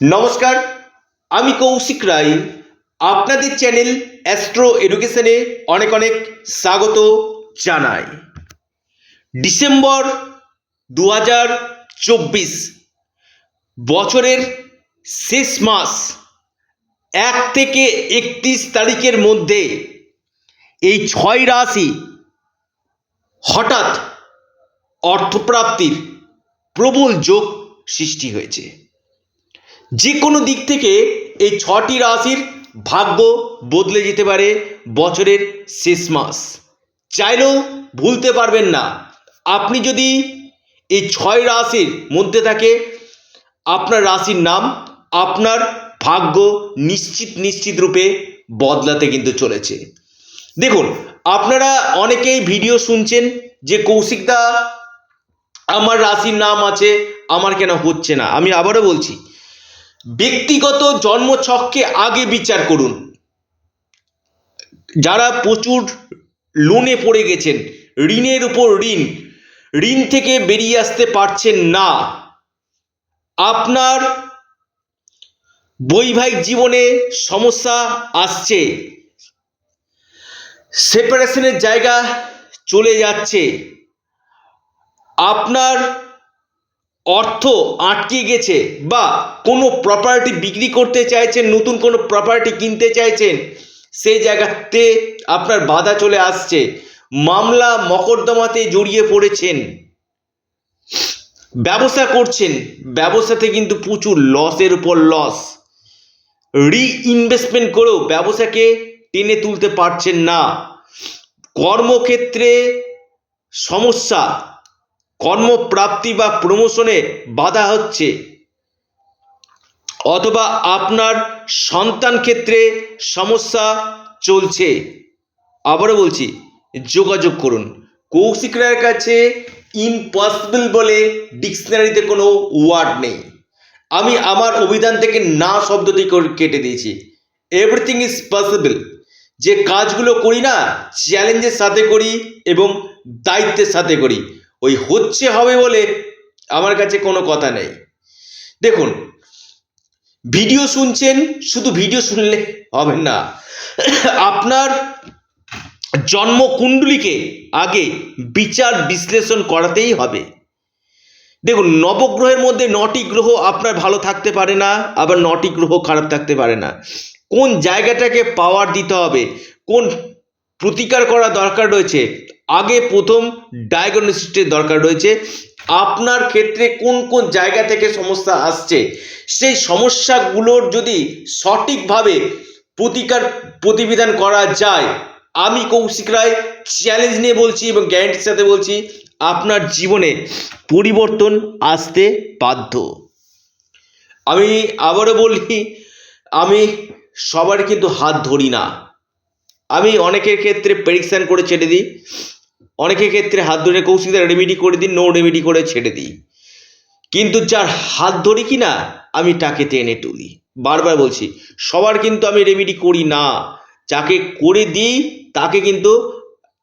নমস্কার, আমি কৌশিক রায়। আপনাদের চ্যানেল অ্যাস্ট্রো এডুকেশনে অনেক অনেক স্বাগত জানাই। ডিসেম্বর দু হাজার চব্বিশ, বছরের শেষ মাস, এক থেকে একত্রিশ তারিখের মধ্যে এই ছয় রাশি হঠাৎ অর্থপ্রাপ্তির প্রবল যোগ সৃষ্টি হয়েছে। যে কোনো দিক থেকে এই ছটি রাশির ভাগ্য বদলে যেতে পারে বছরের শেষ মাস। চাইলেও ভুলতে পারবেন না। আপনি যদি এই ছয় রাশির মধ্যে থাকে, আপনার রাশির নাম আপনার ভাগ্য নিশ্চিত নিশ্চিত রূপে বদলাতে কিন্তু চলেছে। দেখুন, আপনারা অনেকেই ভিডিও শুনছেন যে কৌশিকদা আমার রাশির নাম আছে, আমার কেন হচ্ছে না? আমি আবারও বলছি ব্যক্তিগত জন্মছককে আগে বিচার করুন। যারা প্রচুর লোনে পড়ে গেছেন, ঋণের উপর ঋণ ঋণ থেকে বেরিয়ে আসতে পারছেন না। আপনার বৈবাহিক জীবনে সমস্যা আসছে। সেপারেশনের জায়গা চলে যাচ্ছে। আপনার অর্থ আটকে গেছে বা কোনো প্রপার্টি বিক্রি করতে চাইছেন, নতুন কোনো প্রপার্টি কিনতে চাইছেন সেই জায়গাতে আপনার বাধা চলে আসছে। মামলা মকদ্দমাতে জড়িয়ে পড়েছেন। ব্যবসা করছেন, ব্যবসাতে কিন্তু প্রচুর লসের উপর লস রিইনভেস্টমেন্ট করেও ব্যবসাকে টেনে তুলতে পারছেন না। কর্মক্ষেত্রে সমস্যা। কর্মপ্রাপ্তি বা প্রমোশনে বাধা হচ্ছে। অথবা আপনার সন্তান ক্ষেত্রে সমস্যা চলছে। আবারও বলছি, যোগাযোগ করুন। কৌশিক রায়ের কাছে ইম্পসিবল বলে ডিকশনারিতে কোনো ওয়ার্ড নেই। আমি আমার অভিধান থেকে না শব্দটি কেটে দিয়েছি। এভরিথিং ইজ পসিবল যে কাজগুলো করি না চ্যালেঞ্জের সাথে করি এবং দায়িত্বের সাথে করি। ওই হচ্ছে, হবে বলে আমার কাছে কোনো কথা নেই। দেখুন, ভিডিও শুনছেন, শুধু ভিডিও শুনলে হবে না। আপনার জন্মকুণ্ডলীকে আগে বিচার বিশ্লেষণ করাতেই হবে। দেখুন, নবগ্রহের মধ্যে নটি গ্রহ আপনার ভালো থাকতে পারে না, আবার নটি গ্রহ খারাপ থাকতে পারে না। কোন জায়গাটাকে পাওয়ার দিতে হবে, কোন প্রতিকার করা দরকার রয়েছে আগে প্রথম ডায়াগনোসিসের দরকার রয়েছে। আপনার ক্ষেত্রে কোন কোন জায়গা থেকে সমস্যা আসছে? সেই সমস্যাগুলোর যদি সঠিকভাবে প্রতিকার প্রতিবিধান করা যায়, আমি কৌশিক রায় চ্যালেঞ্জ নিয়ে বলছি এবং গ্যারান্টির সাথে বলছি, আপনার জীবনে পরিবর্তন আসতে বাধ্য। আমি আবারও বলি, আমি সবার কিন্তু হাত ধরি না। আমি অনেকের ক্ষেত্রে প্রেডিকশান করে ছেড়ে দিই, অনেকের ক্ষেত্রে হাত ধরে কৌশিকদের রেমেডি করে দিই নো রেমেডি করে ছেড়ে দিই। কিন্তু যার হাত ধরি কি না আমি তাকে টেনে তুলি। বারবার বলছি, সবার কিন্তু আমি রেমেডি করি না। যাকে করে দিই, তাকে কিন্তু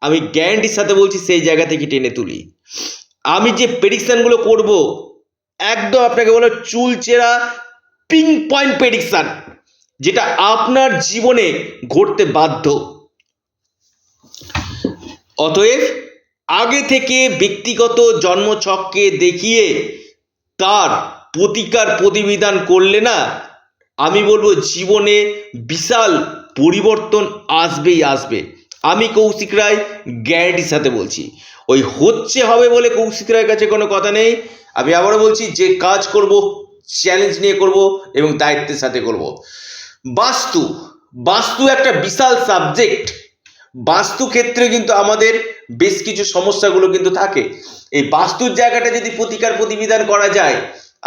আমি গ্যারান্টির সাথে বলছি, সেই জায়গা থেকে টেনে তুলি। আমি যে প্রেডিকশানগুলো করব, একদম আপনাকে বলো চুলচেরা পিং পয়েন্ট প্রেডিকশান যেটা আপনার জীবনে ঘটতে বাধ্য। অতএব আগে থেকে ব্যক্তিগত জন্মছককে দেখিয়ে তার প্রতিকার প্রতিবিধান করলে না, আমি বলব জীবনে বিশাল পরিবর্তন আসবেই আসবে। আমি কৌশিক রায় গ্যারান্টির সাথে বলছি। ওই হচ্ছে, হবে বলে কৌশিক রায়ের কাছে কোনো কথা নেই। আমি আবারও বলছি, যে কাজ করব চ্যালেঞ্জ নিয়ে করব এবং দায়িত্বের সাথে করব। বাস্তু। বাস্তু একটা বিশাল সাবজেক্ট বাস্তু ক্ষেত্রে কিন্তু আমাদের বেশ কিছু সমস্যাগুলো কিন্তু থাকে। এই বাস্তুর জায়গাটা যদি প্রতিকার প্রতিবিধান করা যায়,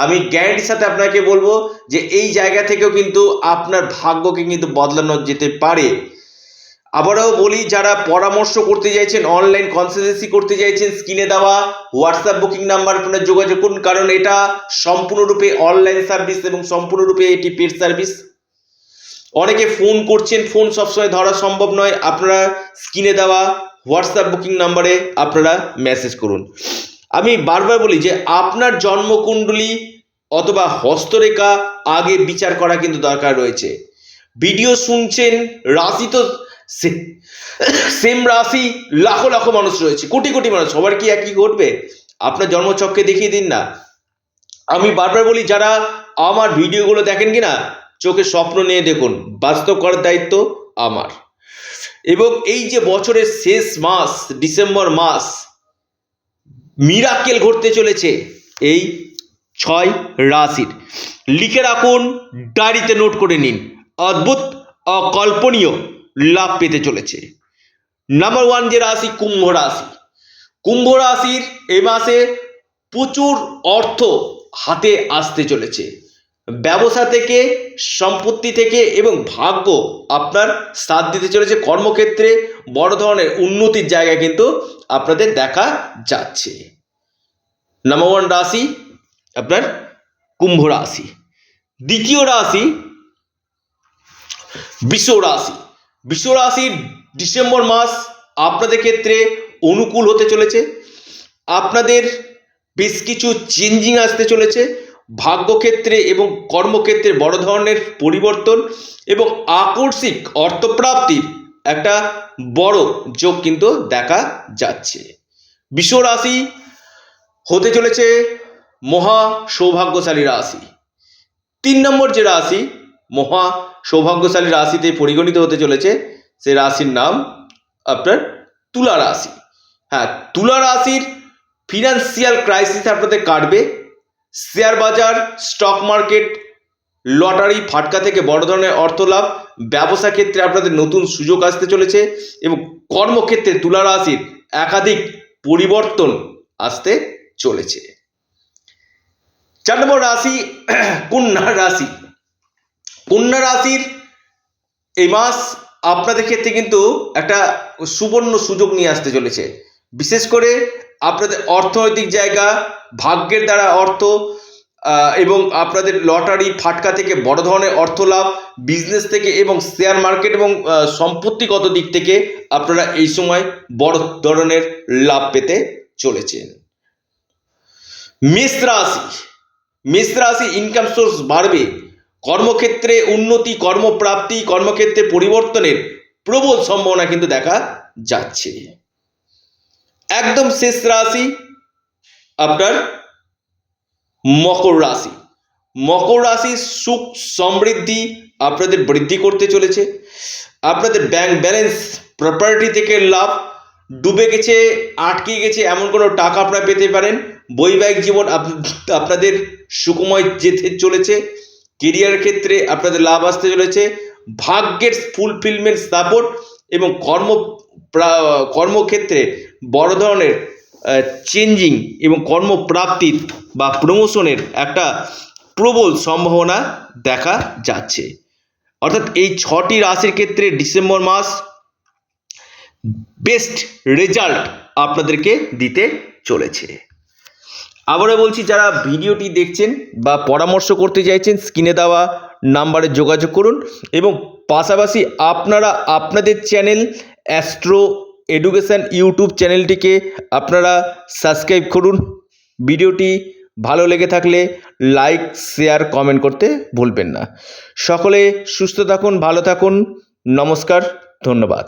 আমি গ্যারান্টির সাথে আপনাকে বলব যে এই জায়গা থেকেও কিন্তু আপনার ভাগ্যকে কিন্তু বদলানো যেতে পারে। আবারও বলি, যারা পরামর্শ করতে চাইছেন অনলাইন কনসালটেন্সি করতে চাইছেন স্ক্রিনে দেওয়া হোয়াটসঅ্যাপ বুকিং নাম্বার আপনার যোগাযোগ করুন, কারণ এটা সম্পূর্ণরূপে অনলাইন সার্ভিস এবং সম্পূর্ণরূপে এটি পেড সার্ভিস অনেকে ফোন করছেন, ফোন সবসময় ধরা সম্ভব নয়। আপনারা স্ক্রিনে দেওয়া হোয়াটসঅ্যাপ বুকিং নাম্বারে আপনারা মেসেজ করুন। আমি বারবার বলি যে, আপনার জন্মকুণ্ডলী অথবা হস্তরেখা আগে বিচার করা কিন্তু দরকার রয়েছে। ভিডিও শুনছেন, রাশি তো সেম রাশি লাখো লাখো মানুষ রয়েছে, কোটি কোটি মানুষ, সবার কি একই ঘটবে? আপনার জন্মচক্রে দেখিয়ে দিন না। আমি বারবার বলি, যারা আমার ভিডিওগুলো দেখেন কি না চোখে স্বপ্ন নিয়ে দেখুন, বাস্তব করার দায়িত্ব আমার। এবং এই যে বছরের শেষ মাস, ডিসেম্বর মাস মিরাক্কেল ঘটতে চলেছে এই ছয় রাশির। লিখে রাখুন, ডায়েরিতে নোট করে নিন, অদ্ভুত, অকল্পনীয় লাভ পেতে চলেছে। নাম্বার ওয়ান যে রাশি, কুম্ভ রাশি। কুম্ভ রাশির এ মাসে প্রচুর অর্থ হাতে আসতে চলেছে। ব্যবসা থেকে, সম্পত্তি থেকে এবং ভাগ্য আপনার সাথ দিতে চলেছে। কর্মক্ষেত্রে বড় ধরনের উন্নতির জায়গা কিন্তু আপনাদের দেখা যাচ্ছে। নাম্বার ওয়ান রাশি আপনার কুম্ভ রাশি। দ্বিতীয় রাশি বিশ্ব রাশি। বিশ্ব রাশির ডিসেম্বর মাস আপনাদের ক্ষেত্রে অনুকূল হতে চলেছে। আপনাদের বেশ কিছু চেঞ্জিং আসতে চলেছে। ভাগ্যক্ষেত্রে এবং কর্মক্ষেত্রে বড় ধরনের পরিবর্তন এবং আকস্মিক অর্থপ্রাপ্তির একটা বড় যোগ কিন্তু দেখা যাচ্ছে। বিশ্ব রাশি হতে চলেছে মহা সৌভাগ্যশালী রাশি। তিন নম্বর যে রাশি, মহা সৌভাগ্যশালী রাশিতে পরিগণিত হতে চলেছে সে রাশির নাম আপনার তুলা রাশি। হ্যাঁ তুলা রাশির ফিনান্সিয়াল ক্রাইসিস আপনাদের কাটবে। শেয়ার বাজার, স্টক মার্কেট, লটারি, ফাটকা থেকে বড় ধরনের অর্থ লাভ ব্যবসা ক্ষেত্রে আপনাদের নতুন সুযোগ আসতে চলেছে এবং কর্মক্ষেত্রে তুলা রাশির একাধিক পরিবর্তন আসতে চলেছে। চার নম্বর রাশি, কন্যা রাশি। কন্যা রাশির এই মাস আপনাদের ক্ষেত্রে কিন্তু একটা সুবর্ণ সুযোগ নিয়ে আসতে চলেছে। বিশেষ করে আপনাদের অর্থনৈতিক জায়গা, ভাগ্যের দ্বারা অর্থ এবং আপনাদের লটারি ফাটকা থেকে বড় ধরনের অর্থ লাভ বিজনেস থেকে এবং শেয়ার মার্কেট এবং সম্পত্তিগত দিক থেকে আপনারা এই সময় বড় ধরনের লাভ পেতে চলেছেন। মেষ রাশি মেষ রাশি ইনকাম সোর্স বাড়বে। কর্মক্ষেত্রে উন্নতি, কর্মপ্রাপ্তি, কর্মক্ষেত্রে পরিবর্তনের প্রবল সম্ভাবনা কিন্তু দেখা যাচ্ছে। একদম শেষ রাশি আপনার মকর রাশি। মকর রাশি সুখ, সমৃদ্ধি আপনাদের বৃদ্ধি করতে চলেছে। আপনাদের ব্যাংক ব্যালেন্স প্রপার্টি থেকে লাভ ডুবে গেছে, আটকে গেছে, এমন কোনো টাকা আপনারা পেতে পারেন। বৈবাহিক জীবন আপনাদের সুখময় যেতে চলেছে। কেরিয়ার ক্ষেত্রে আপনাদের লাভ আসতে চলেছে। ভাগ্যের ফুলফিলমেন্ট সাপোর্ট এবং কর্ম কর্মক্ষেত্রে বড় ধরনের চেঞ্জিং এবং কর্মপ্রাপ্তির বা প্রমোশনের একটা প্রবল সম্ভাবনা দেখা যাচ্ছে। অর্থাৎ এই ছটি রাশির ক্ষেত্রে ডিসেম্বর মাস বেস্ট রেজাল্ট আপনাদেরকে দিতে চলেছে। আবারও বলছি, যারা ভিডিওটি দেখছেন বা পরামর্শ করতে চাইছেন, স্ক্রিনে দেওয়া নাম্বারে যোগাযোগ করুন এবং পাশাপাশি আপনারা আপনাদের চ্যানেল অ্যাস্ট্রো এডুকেশন ইউটিউব চ্যানেলটিকে আপনারা সাবস্ক্রাইব করুন। ভিডিওটি ভালো লেগে থাকলে লাইক শেয়ার কমেন্ট করতে ভুলবেন না। সকলে সুস্থ থাকুন, ভালো থাকুন। নমস্কার, ধন্যবাদ।